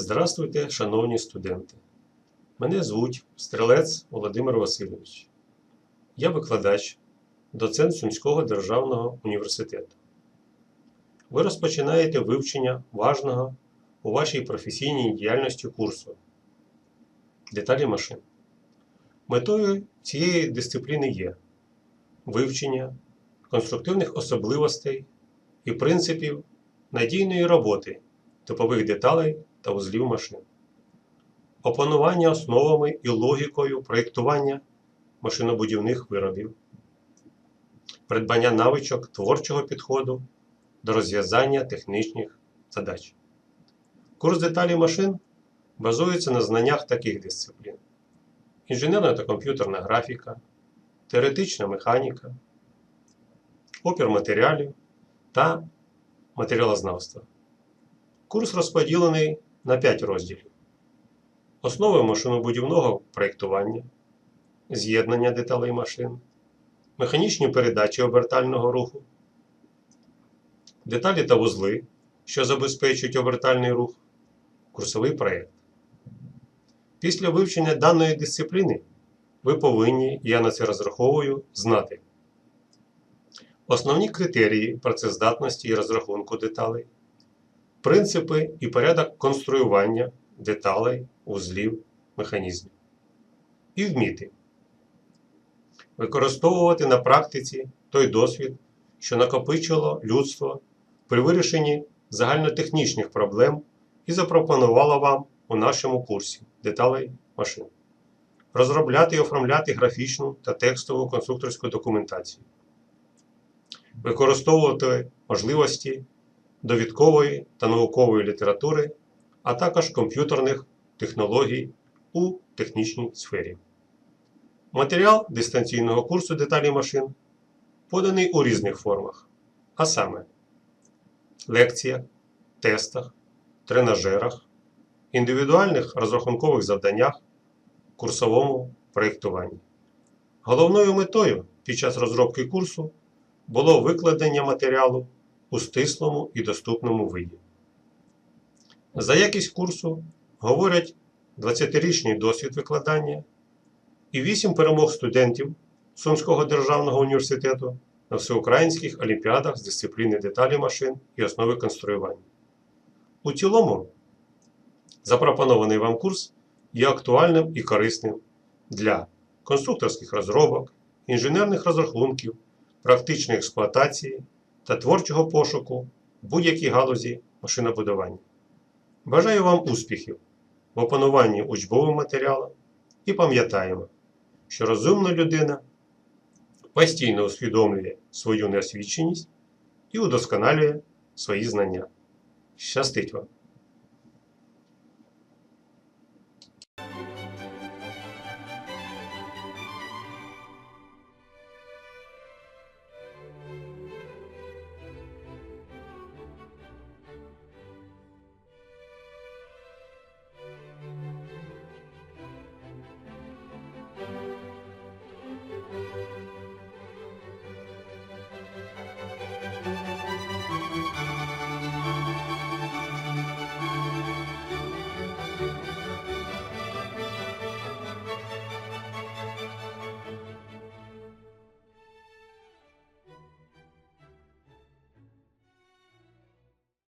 Здравствуйте, шановні студенти. Мене звуть Стрелець Володимир Васильович. Я викладач, доцент Сумського державного університету. Ви розпочинаєте вивчення важного у вашій професійній діяльності курсу деталі машин. Метою цієї дисципліни є вивчення конструктивних особливостей і принципів надійної роботи типових деталей та узлів машин, опанування основами і логікою проєктування машинобудівних виробів, придбання навичок творчого підходу до розв'язання технічних задач. Курс деталі машин базується на знаннях таких дисциплін: інженерна та комп'ютерна графіка, теоретична механіка, опір матеріалів та матеріалознавства. Курс розподілений на 5 розділів: основи машинобудівного проєктування, з'єднання деталей машин, механічні передачі обертального руху, деталі та вузли, що забезпечують обертальний рух, курсовий проєкт. Після вивчення даної дисципліни ви повинні, я на це розраховую, знати основні критерії працездатності і розрахунку деталей, принципи і порядок конструювання деталей, узлів, механізмів. І вміти використовувати на практиці той досвід, що накопичило людство при вирішенні загальнотехнічних проблем і запропонувало вам у нашому курсі деталей машин. Розробляти і оформляти графічну та текстову конструкторську документацію, використовувати можливості довідкової та наукової літератури, а також комп'ютерних технологій у технічній сфері. Матеріал дистанційного курсу деталі машин поданий у різних формах, а саме лекціях, тестах, тренажерах, індивідуальних розрахункових завданнях, курсовому проєктуванні. Головною метою під час розробки курсу було викладення матеріалу у стислому і доступному виді. За якість курсу говорять 20-річний досвід викладання і 8 перемог студентів Сумського державного університету на всеукраїнських олімпіадах з дисципліни деталі машин і основи конструювання. У цілому, запропонований вам курс є актуальним і корисним для конструкторських розробок, інженерних розрахунків, практичної експлуатації та творчого пошуку в будь-якій галузі машинобудування. Бажаю вам успіхів в опануванні учбовим матеріалом і пам'ятаємо, що розумна людина постійно усвідомлює свою неосвіченість і удосконалює свої знання. Щастить вам!